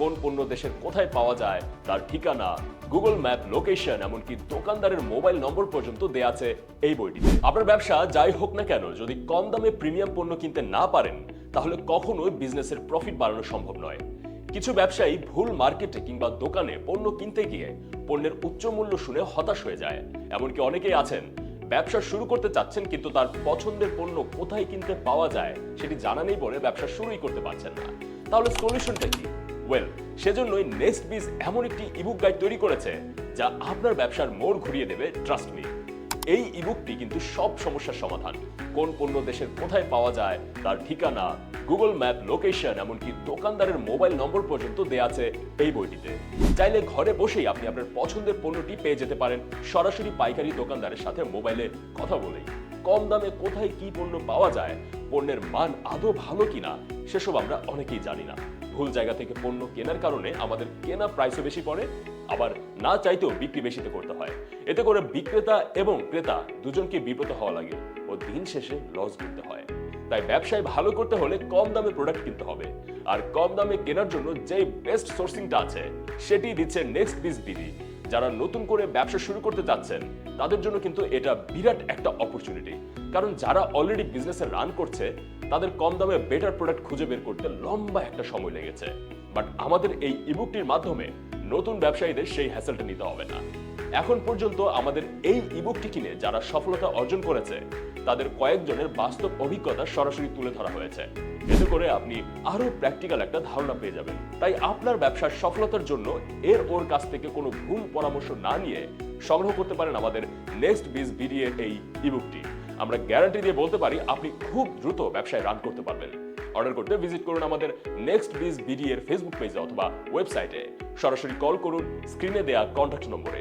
কোন পণ্য দেশের কোথায় পাওয়া যায়, তার ঠিকানা গুগল ম্যাপ লোকেশন এমনকি দোকানদারের মোবাইল নম্বর পর্যন্ত দেয়া আছে এই বইটিতে আপনার ব্যবসা যাই হোক না কেন, যদি কম দামে প্রিমিয়াম পণ্য কিনতে না পারেন, তাহলে কখনোই বিজনেসের প্রফিট বাড়ানো সম্ভব নয়। কিছু ব্যবসায়ী ভুল মার্কেটে কিংবা দোকানে পণ্য কিনতে গিয়ে পণ্যের উচ্চ মূল্য শুনে হতাশ হয়ে যায়। এমনকি অনেকেই আছেন, ব্যবসা শুরু করতে চাচ্ছেন কিন্তু তার পছন্দের পণ্য কোথায় কিনতে পাওয়া যায়, সেটি জানা নেই বলে ব্যবসা শুরুই করতে পারছেন না। তাহলে সলিউশনটা কি? ওয়েল সেজন্যই নেক্সট বিজ এমন একটি ইবুক গাইড তৈরি করেছে, যা আপনার ব্যবসার মোড় ঘুরিয়ে দেবে ট্রাস্ট মি এই ইবুকটি কিন্তু সব সমস্যার সমাধান। কোন পণ্য দেশের কোথায় পাওয়া যায়, তার ঠিকানা গুগল ম্যাপ লোকেশন এমনকি দোকানদারের মোবাইল নম্বর পর্যন্ত দেয়া আছে এই বইটিতে। চাইলে ঘরে বসেই আপনি আপনার পছন্দের পণ্যটি পেয়ে যেতে পারেন, সরাসরি পাইকারি দোকানদারের সাথে মোবাইলে কথা বলেই। কম দামে কোথায় কি পণ্য পাওয়া যায়, পণ্যের মান আদৌ ভালো কিনা, সেসব আমরা অনেকেই জানি না। ভুল জায়গা থেকে পণ্য কেনার কারণে আমাদের কেনা প্রাইসও বেশি পড়ে, আবার না চাইতেও বিক্রি বেশিতে করতে হয়। এতে করে বিক্রেতা এবং ক্রেতা দুজনকে বিব্রত হওয়া লাগে ও দিন শেষে লস গুনতে হয়। তাই ব্যবসায় ভালো করতে হলে কম দামে প্রোডাক্ট কিনতে হবে। আর কম দামে কেনার জন্য যে বেস্ট সোর্সিংটা আছে, সেটি দিচ্ছে নেক্সট বিজ বিডি যারা নতুন করে ব্যবসা শুরু করতে যাচ্ছেন, তাদের জন্য কিন্তু এটা বিরাট একটা অপরচুনিটি কারণ যারা অলরেডি বিজনেসে রান করছে, তাদের কম দামে বেটার প্রোডাক্ট খুঁজে বের করতে লম্বা একটা সময় লেগেছে। বাট আমাদের এই ইবুকটির মাধ্যমে নতুন ব্যবসায়ীদের সেই হ্যাসেলটা নিতে হবে না। এখন পর্যন্ত আমাদের এই ইবুকটি কিনে যারা সফলতা অর্জন করেছে, তাদের কয়েকজনের বাস্তব অভিজ্ঞতা সরাসরি তুলে ধরা হয়েছে। এতে করে আপনি আরও প্র্যাকটিক্যাল একটা ধারণা পেয়ে যাবেন। তাই আপনার ব্যবসার সফলতার জন্য এর ওর কাছ থেকে কোনো ভুল পরামর্শ না নিয়ে সংগ্রহ করতে পারেন আমাদের নেক্সট বিজ বিডিএ এই ইবুকটি আমরা গ্যারান্টি দিয়ে বলতে পারি, আপনি খুব দ্রুত ব্যবসায় রান করতে পারবেন। অর্ডার করতে ভিজিট করুন আমাদের নেক্সট বিজ বিডি এর ফেসবুক পেজে অথবা ওয়েবসাইটে সরাসরি কল করুন স্ক্রিনে দেয়া কন্ট্যাক্ট নম্বরে।